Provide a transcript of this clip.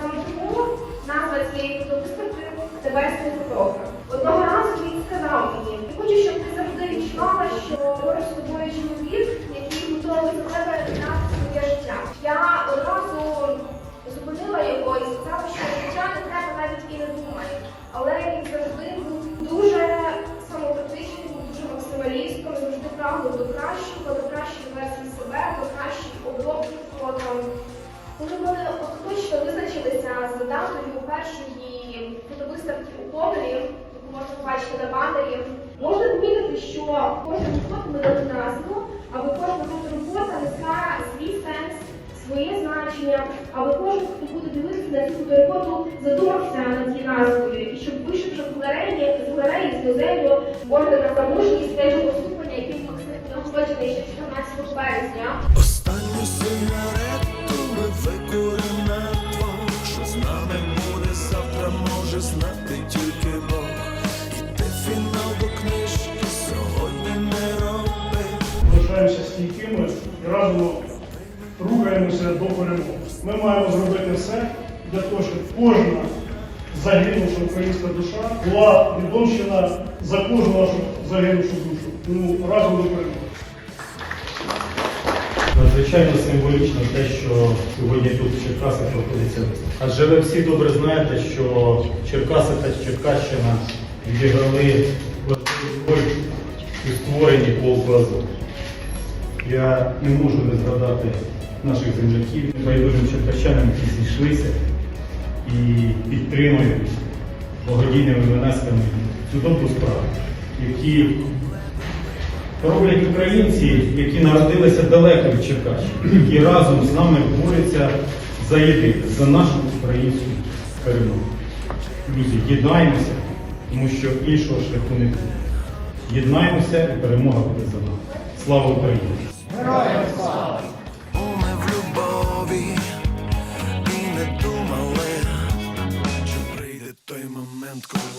Саме тому назва цієї фотовиставки небесний фотограф. Одного разу він сказав мені, я хочу, щоб ти завжди відчувала, що поруч з тобою чоловік, який готовий до тебе віддати своє життя. Я одразу зупинила його і сказала, що життя не треба навіть і не думає. Але він завжди був дуже самокритичним, дуже максималістом, завжди прагнув до кращого, до кращої версії себе, до кращих обробки фото. Коли були з датою першої фотовиставки у Ковелі, яку можна побачити на банері, можна помітити, що кожен фото ми дали назву, аби кожна фоторобота несла свій сенс, своє значення, аби кожен, хто буде дивитися на цю фотороботу, задумався над її назвою, і щоб вийшов вже з галереї, з галереї, з музею, ордена за мужність третього ступеня, який нагороджений ще 14 березня. Останню сигарету ми викуримо знати тільки Бог. І ти фінал до книжки сьогодні не роби. залишаємося стійкими і разом рухаємося до перемоги. Ми маємо зробити все для того, щоб кожна загинувша українська душа була відомщена за кожну нашу загинувшу душу. Тому разом до перемоги. Надзвичайно символічно те, що сьогодні тут в Черкасах проходиться. Адже ви всі добре знаєте, що Черкаси та Черкащина відіграли роль у створенні полку. Я не можу не згадати наших земляків, байдужим черкащанам, які зійшлися і підтримують благодійними внесками цю добру справу, які роблять українці, які народилися далеко від Черкащини, які разом з нами борються за єдине, за нашу українську перемогу. Друзі, єднаймося, тому що іншого шляху не буде. Єднаймося і перемога буде за нами. Слава Україні! Що прийде той момент, коли